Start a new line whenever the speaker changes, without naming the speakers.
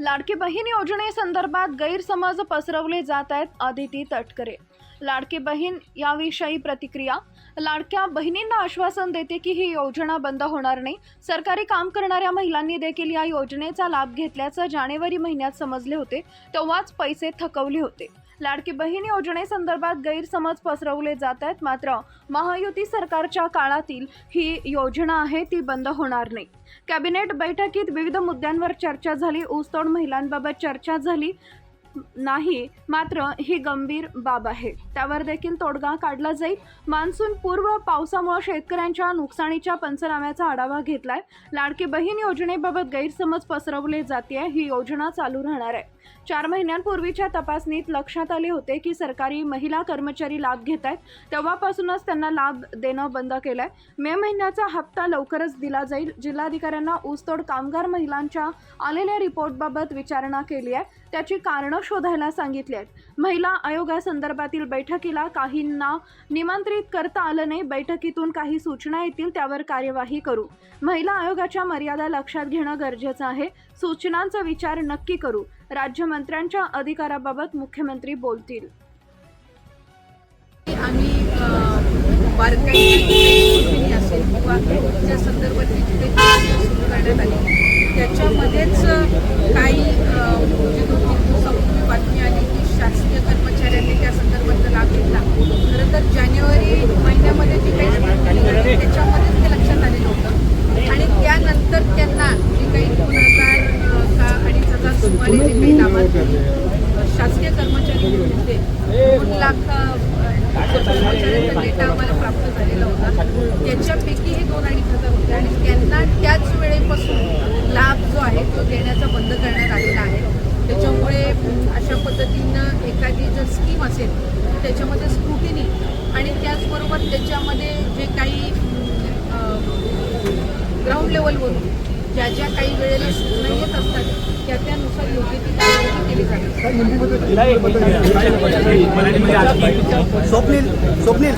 लाडकी बहीण योजनेसंदर्भात गैरसमज पसरवले जात आहेत आदिती तटकरे. लाडकी बहीण याविषयी प्रतिक्रिया लाडक्या बहिणींना आश्वासन देते की ही योजना बंद होणार नाही. सरकारी काम करणाऱ्या महिलांनी देखील या योजनेचा लाभ घेतल्याचं जानेवारी महिन्यात समजले होते तेव्हाच पैसे थकवले होते. लाडकी बहीण योजनेसंदर्भात गैरसमज पसरवले जात आहेत. मात्र महायुती सरकारच्या काळातील ही योजना आहे ती बंद होणार नाही. कॅबिनेट बैठकीत विविध मुद्द्यांवर चर्चा झाली. ऊसतोड महिलांबाबत चर्चा झाली. नाही मात्र ही गंभीर बाब आहे. त्यावर देखील तोडगा काढला जाईल. मान्सून पूर्व पावसामुळे शेतकऱ्यांच्या नुकसानीच्या पंचनाम्याचा आढावा घेतलाय. लाडकी बहीण योजनेबाबत गैरसमज पसरवले जाते ही योजना चालू राहणार आहे. चार महिन्यांपूर्वीच्या तपासणीत लक्षात आले होते की सरकारी महिला कर्मचारी लाभ घेत आहेत तेव्हापासूनच त्यांना लाभ देणं बंद केलंय. मे महिन्याचा हप्ता लवकरच दिला जाईल. जिल्हाधिकाऱ्यांना ऊसतोड कामगार महिलांच्या आलेल्या रिपोर्टबाबत विचारणा केली आहे. त्याची कारणं शोधायला सांगितली आहेत महिला आयोगासंदर्भातील बैठकीला काहींना निमंत्रित करता आलं नाही. बैठकीतून काही सूचना येतील त्यावर कार्यवाही करू. महिला आयोगाच्या मर्यादा लक्षात घेणं गरजेचं आहे. सूचनांचा विचार नक्की करू. राज्यमंत्र्यांच्या अधिकाराबाबत मुख्यमंत्री बोलतील.
आम्ही असेल किंवा त्या संदर्भातली सुरू करण्यात आली त्याच्यामध्येच काही अ, म्हणजे दोन तीन दिवसापूर्वी बातमी आली की शासकीय कर्मचाऱ्यांनी त्या संदर्भातला लाभ घेतला खरं तर जानेवारी महिन्यामध्ये जी काही स्थिती होती, त्याच्यामध्येच ते लक्षात आलेलं होतं आणि त्यानंतर त्यांना जे काही दोन हजार अ, का अडीच काही लाभार्थी शासकीय कर्मचारी होते. दोन लाख कर्मचाऱ्यांचा डेटा आम्हाला प्राप्त झालेला होता. त्याच्यापैकी हे दोन अडीच हजार होते. आणि त्यांना त्याच वेळेपासून लाभ जो आहे तो देण्याचा बंद करण्यात आलेला आहे. त्याच्यामुळे अशा पद्धतीनं एखादी जर स्कीम असेल त्याच्यामध्ये स्क्रुटिनी आणि त्याचबरोबर त्याच्यामध्ये जे काही ग्राउंड लेवलवरून ज्या ज्या काही वेळेला सूचना येत असतात त्या त्यानुसार योग्य ती केली जाते.
स्वप्नील स्वप्नील.